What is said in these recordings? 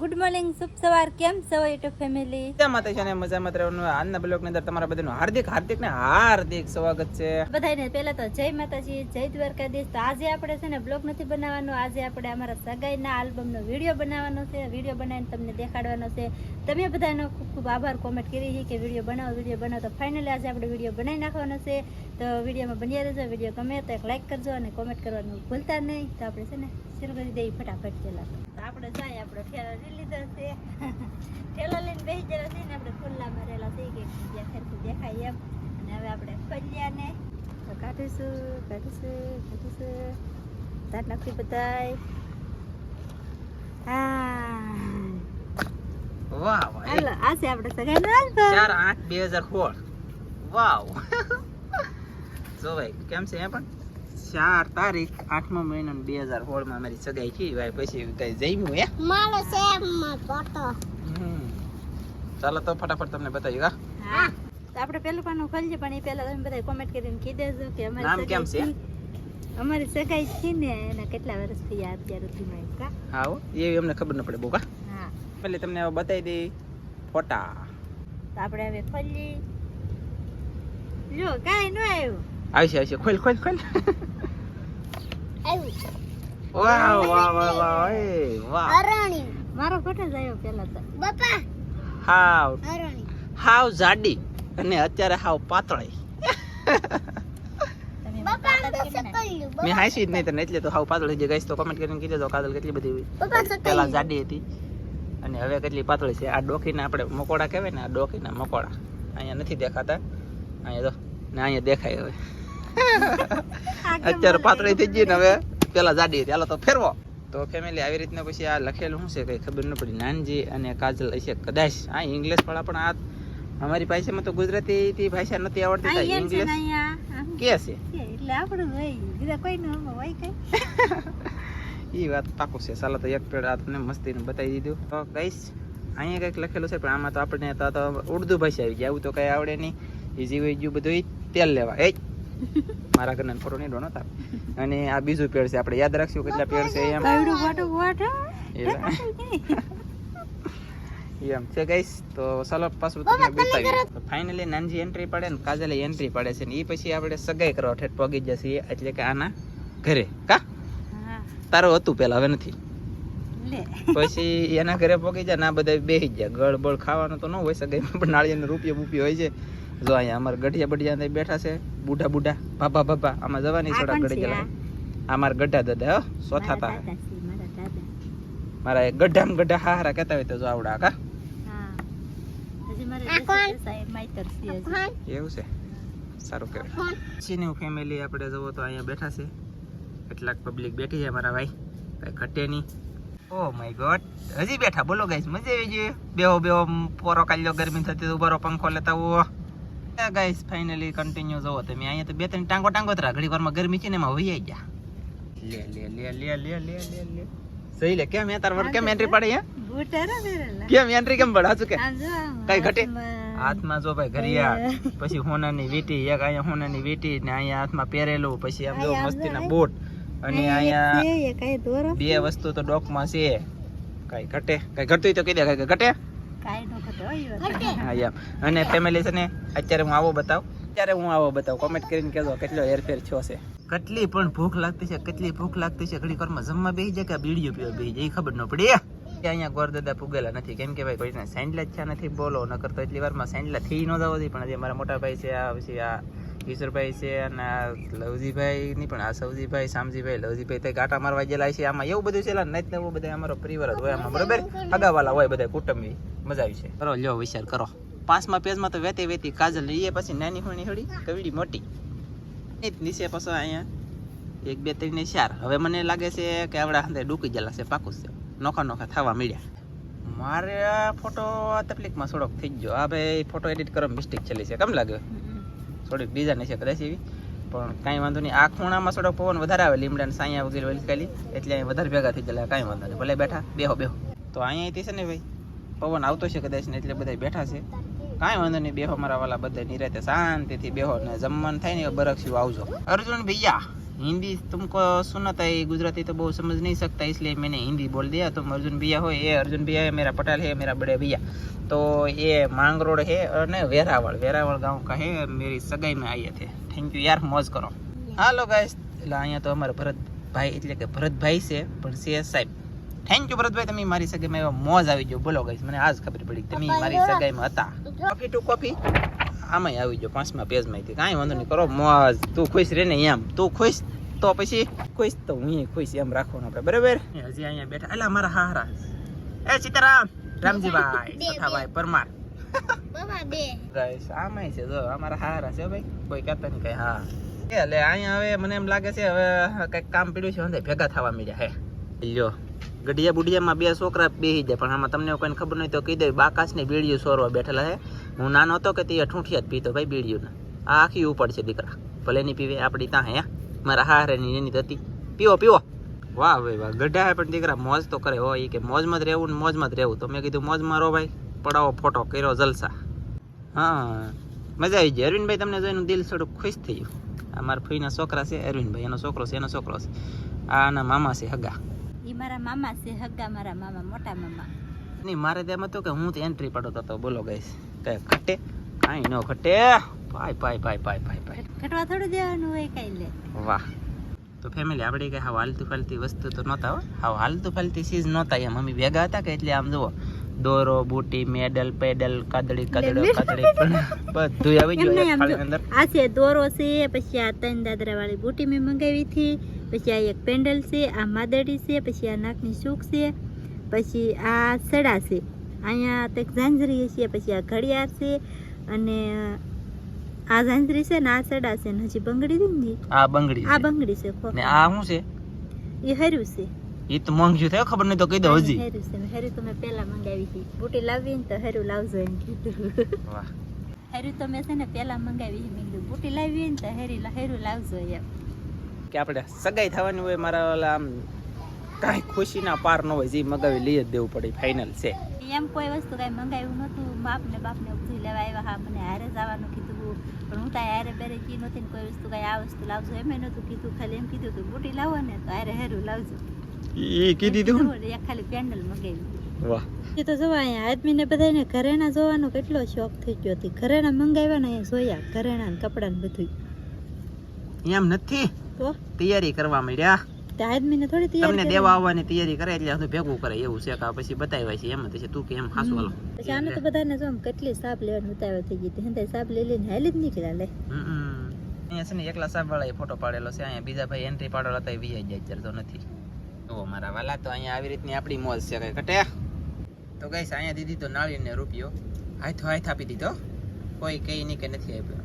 Good morning શુભ સવાર. કેમ છો યુટ્યુબ ફેમિલી? મજામાં છે ને મજામાં રહેવાનું. આજના બ્લોગની અંદર તમારા બધાનું હાર્દિક હાર્દિક ને હાર્દિક સ્વાગત છે. બધાને પહેલા તો જય માતાજી જય દ્વારકાધીશ. તો આજે આપણે છે ને બ્લોગ નથી બનાવવાનો. આજે આપણે અમારા સગાઈના આલ્બમનો વીડિયો બનાવવાનો છે. વીડિયો બનાવીને તમને દેખાડવાનો છે. તમે બધાનો ખૂબ ખૂબ આભાર કોમેન્ટ કરી છે કે વીડિયો બનાવો વીડિયો બનાવો. તો ફાઇનલી આજે આપણે વીડિયો બનાવી નાખવાનો છે. તો વિડીયોમાં બન્યા રહેજો. વીડિયો ગમે તો એક લાઇક કરજો અને કોમેન્ટ કરવાનું ભૂલતા નહીં. તો આપણે છે ને શરૂ કરી દઈએ ફટાફટ પહેલા આપણે જાય આપણે ઠેલો લઈ લીધા છે. ઠેલા લઈને બેસી ગયેલા છે ને આપણે ખુલ્લામાં રહેલા છે. કે ફેરથી દેખાય એમ. અને હવે આપણે ફલિયાને તો કાઢીશું કાઢીશું કાઢીશું. તાર નાખી બધાય. હા. વાહ વાહ. આ છે આપણે સગાઈનો ચાર આઠ બે હજાર સોળ. વાવ. જો ભાઈ કેમ છે એ પણ? ચાર તારીખ આઠમો મહિના બે હજાર સોળમાં મારી સગાઈ થઈ ભાઈ પછી કઈ જમ્યું હે? મારો સેમમાં ફોટો. ચાલો તો ફટાફટ તમને બતાવી તો આપણે પેલું પાનું ખોલજે પણ એ પહેલા તમે બધા કોમેન્ટ કરીને કહી દેજો કે નામ કેમ છે? સગાઈ અમારી સગાઈ છે ને એના કેટલા વર્ષ થયા અત્યારે થી કા હા? એવી અમને ખબર ન પડે બોકા હા? પેલી તમને હવે બતાવી દઈ ફોટા. તો આપણે હવે ખોલી જો કાઈ ન આવ્યું. આવશે આવશે. ખોલ ખોલ ખોલ. આવ્યું વાહ વાહ વાહ વાહ એ વાહ. અરણી. મારો ફોટો આવ્યો પેલા તો. બાપા. હાવ. અરણી. હાવ જાડી અને અત્યારે હાવ પાતળી. મેં હાંસી જ નહીં તને એટલે તો હાવ પાતળી જે ગઈશ તો કમેન્ટ કરીને કીધું તો કાજલ કેટલી બધી. પેલા જાડી હતી અને હવે કેટલી પાતળી છે. આ ડોકીના આપણે મકોડા કહેવાય ને આ ડોકીના મકોડા. અહીંયા નથી દેખાતા. અહીંયા તો ને અહીંયા દેખાય હવે. અત્યારે. પાતળી થઈ ગઈ ને હવે પેલા જાડી હતી. હાલો તો ફેરવો. તો ફેમિલી આવી રીતના પછી આ લખેલું શું છે કઈ ખબર ન પડી. નાનજી અને કાજલ હશે કદાચ. હા ઇંગ્લિશ વાળા પણ આ અમારી ભાષામાં તો ગુજરાતી ભાષા નથી આવડતી. ઇંગ્લિશ કે છે? છે, એટલે આપણું હોય. બીજા કોઈનું હોય કઈ. એ વાત પાકું છે. ચાલો તો એક પેડ આ તમને મસ્તીને બતાવી દીધું. તો કઈશ અહીંયા કંઈક લખેલું છે પણ આમાં તો આપણને તો તો ઉર્દુ ભાષા આવી ગઈ. આવું તો કઈ આવડે નહીં. ઇઝી હોય ગયું બધું તેલ લેવા. એ મારા ઘરના ફોટો નહીં ડોનો તાર અને આ બીજું પેડ છે આપણે યાદ રાખશું કેટલા પેડ છે એમ. એમ. છે ગઈશ તો ચાલો પાછું તમને બતાવીએ. તો ફાઇનલી નાનજી એન્ટ્રી પડે ને કાજલે એન્ટ્રી પડે છે ને એ પછી આપણે સગાઈ કરવા ઠેઠ પગી જશે એટલે કે આના ઘરે. કા? તારું હતું પેલા હવે નથી. પછી એના ઘરે પગી જાય ને આ બધા બેસી જાય ગળ બળ ખાવાનું તો ન હોય સગાઈ પણ નાળિયેર રૂપિયા બુપિયા હોય છે. જો અહીંયા અમારા ગઢિયા બઢિયા અંદર બેઠા છે બુઢા બુઢા ભાભા ભાભા આમાં જવાની થોડા ઘડી છે જલા આ? આ મારા ગઢા દાદા હો ચોથા મારા તા મારા ગઢામ ગઢા હારા કહેતા હોય તો જો આવડા કા? એવું છે? સારું કહેવાય. પછીની ફેમિલી આપણે જવો તો અહીંયા બેઠા છે. કેટલાક પબ્લિક બેઠી છે મારા ભાઈ. કઈ ઘટે નહીં. ઓ માય ગોડ હજી બેઠા બોલો ગાઈસ મજા આવી ગઈ. બેહો બેહો પોરો કાલ્યો ગરમી થતી તો બરો પંખો લેતા હો ગાઈસ ફાઇનલી કન્ટિન્યુ જોવો તમે. અહીંયા તો બે ત્રણ ટાંગો ટાંગો તરા ઘડી વારમાં ગરમી છે ને એમાં વહી ગયા. લે લે લે લે લે લે લે લે સહી લે કેમ એ તાર વર કેમ એન્ટ્રી પાડી હે? કેમ એન્ટ્રી કેમ પડા હાચું કે? આમ જો આમ કઈ ઘટે? હાથમાં. જો ભાઈ ઘડિયાળ પછી હોનાની વીટી એક અહીંયા હોનાની વીટી ને અહીંયા હાથમાં પહેરેલું પછી આમ જો મસ્તીના બૂટ અને અહીંયા બે વસ્તુ તો ડોકમાં છે. કઈ ઘટે? કઈ ઘટતું તો કહી દે કઈ ઘટે? નો. હા એમ. અને ફેમિલી છે ને અત્યારે હું આવો બતાવ. અત્યારે હું આવો બતાવ. કોમેન્ટ કરીને કહેજો કેટલો હેરફેર થયો છે. કેટલી પણ ભૂખ લાગતી છે કેટલી ભૂખ લાગતી છે ઘડી વારમાં જમવા બેસી જાય કે બીડીઓ પીવા બેસી જાય એ ખબર ન પડે. કે અહીંયા ગોરદાદા પુગેલા નથી. કેમ કે ભાઈ કોઈને સેન્ડલા જ થયા નથી બોલો. નકર તો એટલી વારમાં સેન્ડલા થઈ ન જવા દે. પણ હજી મારા મોટા ભાઈ છે આ પછી આ ઈશ્વરભાઈ છે અને આ લવજીભાઈ નહીં પણ, આ સવજીભાઈ, શામજીભાઈ, લવજીભાઈ તે ગાંટા મારવા ગયેલા છે. આમાં એવું બધું છે, એટલે નહીં એવું બધા અમારો પરિવાર જ હોય આમાં, બરોબર? અગાવાલા હોય બધા કુટુંબી, મજા આવી છે. કરો લ્યો, વિચાર કરો. પાંચમા પેજમાં તો વેતી વેતી કાજલ ને એ પછી નાની હોણી હળી, કવિડી મોટી. એ જ નીચે પાછો અહીંયા એક, બે, ત્રણ ને ચાર. હવે મને લાગે છે કે આવડા અંદર ડૂકી ગયેલા છે, પાકું છે. નોખા નોખા થવા મળ્યા મારે આ ફોટો તકલીફમાં થોડોક થઈ ગયો. આ ભાઈ ફોટો એડિટ કરવા મિસ્ટેક ચલી છે. કેમ લાગે. થોડીક ડિઝાઇન છે કદાચ એવી. પણ કાંઈ વાંધો નહીં. આ ખૂણામાં થોડોક પવન વધારે આવે લીમડા ને સાયા વગેરે વલકેલી એટલે અહીં વધારે ભેગા થઈ ગયેલા, કાંઈ વાંધો નહીં. ભલે બેઠા, બેહો બેહો. તો અહીંયાથી છે ને ભાઈ, પવન આવતો છે કદાચ ને એટલે બધા બેઠા છે. કાંઈ વાંધો નહીં, બેહો મારા વાલા બધા નિરાતે શાંતિથી બેહો ને જમવાનું થાય ને બરક્ષી આવજો. અર્જુન ભૈયા हिंदी तुमको सुनाता है गुजराती तो बहुत समझ नहीं सकता इसलिए मैंने हिंदी बोल दिया तुम अर्जुन भैया हो ये अर्जुन भैया है मेरा पटेल है मेरा बड़े भैया तो ये मांगरोड है और ने वेरावल वेरावल गांव का है मेरी सगाई में आए थे थैंक यू यार મોજ કરો હાલો ગાઈસ એટલે અહીંયા તો અમારા ભરતભાઈ એટલે કે ભરતભાઈ છે પણ છે સાહેબ થેન્ક યુ ભરતભાઈ તમે મારી સગાઈમાં એવા મોજ આવી ગયો બોલો ગાઈસ મને આજ ખબર પડી કે તમે મારી સગાઈમાં હતા કોફી ટુ કોફી આમાંય આવી જાઓ પાંચમા પેજમાં કાંઈ વાંધો નહીં કરો મોજ. તું ખુશ રહે ને એમ. તું ખુશ તો પછી? ખુશ તો હું ખુશ એમ રાખવાનું આપણે બરાબર? હજી અહીંયા બેઠા. એટલે મારા હારા એ સીતારામ રામજીભાઈ. સખાભાઈ પરમાર. બાબા બે. ગાઈસ આમાંય છે જો અમારા હારા છે ભાઈ. કોઈ કહેતા નહીં કઈ હા. એટલે અહીંયા હવે મને એમ લાગે છે હવે કંઈક કામ પીડ્યું છે ભેગા થવા મળ્યા હે લ્યો. ગઢિયા બુઢિયામાં બે છોકરા બેસી જાય, પણ આમાં તમને કોઈને ખબર નહીં તો કહી દે બાકાશ ને બીડીયું સોરવા બેઠેલા છે હું નાનો હતો કે તે ઠૂંઠિયા જ પીતો ભાઈ બીડીયું આ આખી ઉપર છે દીકરા. ભલે નહીં પીવે, આપણી ત્યાં હે. મારા હારેની એની હતી. પીવો પીવો. વાહ ભાઈ વાહ. ગઢા પણ દીકરા, મોજ તો કરે હોય કે મોજમાં જ રહેવું ને મોજમાં જ રહેવું. તો મેં કીધું, મોજમાં રહો ભાઈ. પડાવો ફોટો કર્યો જલસા. હા. મજા આવી ગઈ. અરવિંદભાઈ તમને જોઈને દિલ થોડું ખુશ થઈ ગયું. આ મારા ફઈના છોકરા છે, અરવિંદભાઈ. એનો છોકરો છે, એનો છોકરો છે. આના મામા છે, હગા. મારા મામા છે હગ્ગા મારા મામા મોટા મામા. નહીં મારે તેમ હતું કે હું તો એન્ટ્રી પાડતો હતો બોલો ગઈશ કે ખટે? કાંઈ ન ખટે. ભાઈ ભાઈ ભાઈ ભાઈ ભાઈ ભાઈ. ખટવા થોડું દેવાનું હોય કઈ લે. વાહ. તો ફેમિલી આપણે કઈ હાવ હાલતું ફાલતી વસ્તુ તો નહોતા હો. હાવ હાલતું ફાલતી ચીજ નહોતા. એમ મમ્મી ભેગા હતા કે એટલે આમ જુઓ દોરો બુટી મેડલ પેડલ કાદડી કાદડો કાદડી બધું આવી ગયું. અંદર. આ છે દોરો છે પછી આ ત્રણ દાદરા વાળી બુટી મેં મંગાવી હતી. પછી આ એક પેન્ડલ છે આ માદડી છે પછી આ નાકની સૂક છે પછી આ સડા છે. અહીંયા તે ઝાંઝરી છે પછી આ ઘડિયાળ છે અને આ ઝાંઝરી છે ને આ સડા છે ને હજી બંગડી હતી ને આ બંગડી આ. બંગડી છે ને આ શું છે? એ હર્યું છે. એ તો મોંઘ્યું થયો ખબર નહીં તો કહી દો હજી. હેરું છે. ને હેરું તો મેં પહેલા મંગાવી હતી બુટી લાવી ને તો હેરું લાવજો એમ કીધું. વાહ. હેરું તો મેં છે ને પહેલા મંગાવી હતી. મેં કીધું બુટી લાવી ને તો હેરી હેરું લાવજો એમ. કે આપણે સગાઈ થવાની હોય મારા ઓલા આમ કાંઈ ખુશીના પાર ન હોય જે મગાવી લઈ જ દેવું પડે ફાઇનલ છે. એમ કોઈ વસ્તુ કઈ મંગાવ્યું નહોતું બાપ ને બાપ ને બધું લેવા આવ્યા હા મને હારે જવાનું કીધું પણ હું ત્યાં હારે બેરે કી નહોતી ને કોઈ વસ્તુ કાંઈ આ વસ્તુ લાવજો એમ નહોતું કીધું ખાલી એમ કીધું કે બુટી લાવો ને તો હારે હેરું લાવજો. એ કીધી તું એક ખાલી પેન્ડલ મંગાવી વાહ. એ તો જોવા અહીંયા આદમીને બધાને ઘરેણા જોવાનો કેટલો શોખ થઈ ગયો હતી. ઘરેણા મંગાવ્યા ને અહીંયા જોયા ઘરેણા ને કપડા ને બધું એમ નથી? તો તૈયારી કરવા માંડ્યા. તે તમને દેવા આવવાની તૈયારી કરે એટલે બધું ભેગું કરે એવું છે કે પછી બતાવ્યા છે એમ જ. છે તું કે એમ હાસુ હાલો. પછી આને તો બધાને જો કેટલી સાપ લેવાની ઉતાવળ થઈ ગઈ હતી. સાપ લઈ લઈને હાલી જ નીકળ્યા લે. હમ. અહીંયા છે ને એકલા સાહેબ વાળા ફોટો પાડેલો છે. અહીંયા બીજા ભાઈ એન્ટ્રી પાડેલા હતા એ વી જાય જરતો નથી. ઓ મારા વાલા તો અહીંયા આવી રીતની આપણી મોજ છે કઈ કટે તો ગઈશ અહીંયા દીધી તો નાળિયેરને રૂપિયો હાથો હાથ આપી દીધો. કોઈ કઈ નહીં કે નથી આપ્યો.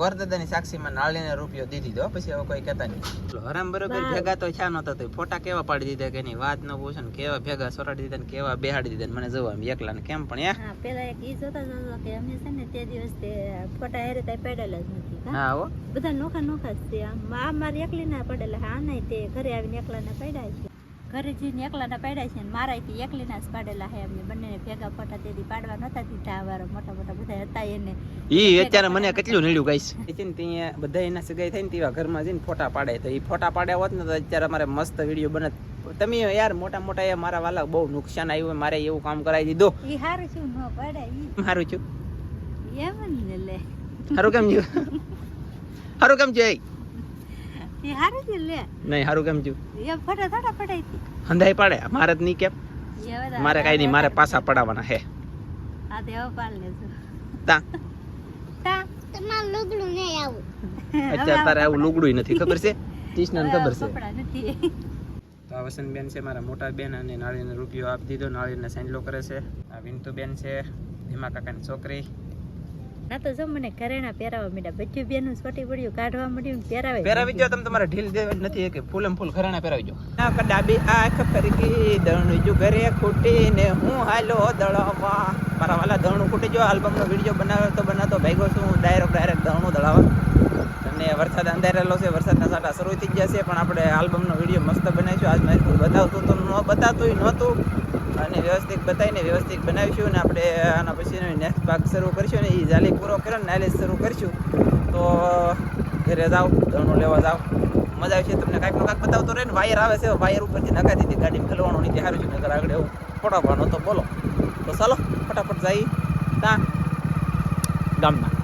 વરદાદાની સાક્ષીમાં નાળીને રૂપિયો દીધી. દો પછી હવે કોઈ કહેતા નહીં. હરામ બરોબર ભેગા તો છા નતો તો ફોટા કેવા પાડી દીધા કે નહીં? વાત ન પૂછો ને કેવા ભેગા સોરાડી દીધા ને કેવા બેહાડી દીધા મને જોવા એમ એકલા ને કેમ પણ હા પેલા એક ઈ જોતા જોતા કે અમે છે ને તે દિવસ તે ફોટા હેરે તઈ પડેલા જ નથી હા? હા હો. બધા નોખા નોખા જ છે. આમ આ મારી એકલી ના પડેલા હા નહીં તે ઘરે આવીને એકલા ના પડ્યા છે. ઘરે જઈને એકલાના પાડ્યા છે ને મારાથી એકલીના જ પાડેલા છે અમને બંને ભેગા ફોટા તેથી પાડવા નતા દીધા. અમારા મોટા મોટા બધા હતા એને. ઈ અત્યારે મને કેટલું નડ્યું ગાઈસ. છે ત્યાં બધા એના સગાઈ થાય ને તેવા ઘરમાં જઈને ફોટા પાડે તો એ ફોટા પાડ્યા હોત ને તો અત્યારે અમારે મસ્ત વીડિયો બનત તમે યાર મોટા મોટા એ મારા વાલા બહુ નુકસાન આવ્યું મારે એવું કામ કરાવી દીધો. ઈ હારું શું ન પડે ઈ. સારું છું. એમ ને લે. સારું કેમ જો સારું કેમ છે? ઈ હારું લે. નહીં કેમ એ ફોટા હતી હંધાઈ પાડે? મારે જ નહીં કેમ? મારે કાંઈ નહીં મારે પાછા પડાવવાના હે. આ તે પાડ લેજો. તા. તા. તમારું લુગડું નહીં આવું. અત્યારે તારે આવું લુગડું નથી ખબર છે? કૃષ્ણને ખબર છે. કપડા નથી. તો આ વસંતબેન છે મારા મોટા બેન અને નાળીને રૂપિયો આપી દીધો નાળીને સાંજલો કરે છે. આ વિંતુબેન છે ભીમા કાકાની છોકરી. ના તો જો મને કરેણા પહેરાવા માંડ્યા બચ્ચું બેનું સોટી પડ્યું કાઢવા મળ્યું ને પહેરાવી જો તમે તમારે ઢીલ દેવા નથી કે ફૂલમ ફૂલ કરેણા પહેરાવી જો આ કડાબી આંખ ફરકી દણું જો ઘરે ખૂટી ને હું હાલો દળવા મારા વાલા દણું ખૂટી જો આલ્બમનો વીડિયો બનાવે તો બનાતો ભાગ્યો છું. ડાયરેક્ટ ડાયરેક્ટ દણું દળાવા અને વરસાદ અંધારેલો છે વરસાદના સાટા શરૂ થઈ ગયા છે પણ આપણે આલ્બમનો વીડિયો મસ્ત બનાવીશું. આજ મારી બતાવતું તો ન બતાવતું નહોતું. અને વ્યવસ્થિત બતાવીને વ્યવસ્થિત બનાવીશું અને આપણે આના પછી નેક્સ્ટ ભાગ શરૂ કરીશું ને એ જાલી પૂરો કર્યો ને શરૂ કરીશું. તો ઘરે જાઓ, ધણું લેવા જાઓ. મજા આવશે તમને કાંઈક કાંઈક બતાવતો રહે ને વાયર આવે છે, વાયર ઉપરથી નખાઈ દીધી ગાડી ખલવાનું નીચે સારું છે નગર આગળ એવું ફોટાવાનો તો બોલો. તો ચાલો, ફટાફટ જઈ. ત્યાં ગામના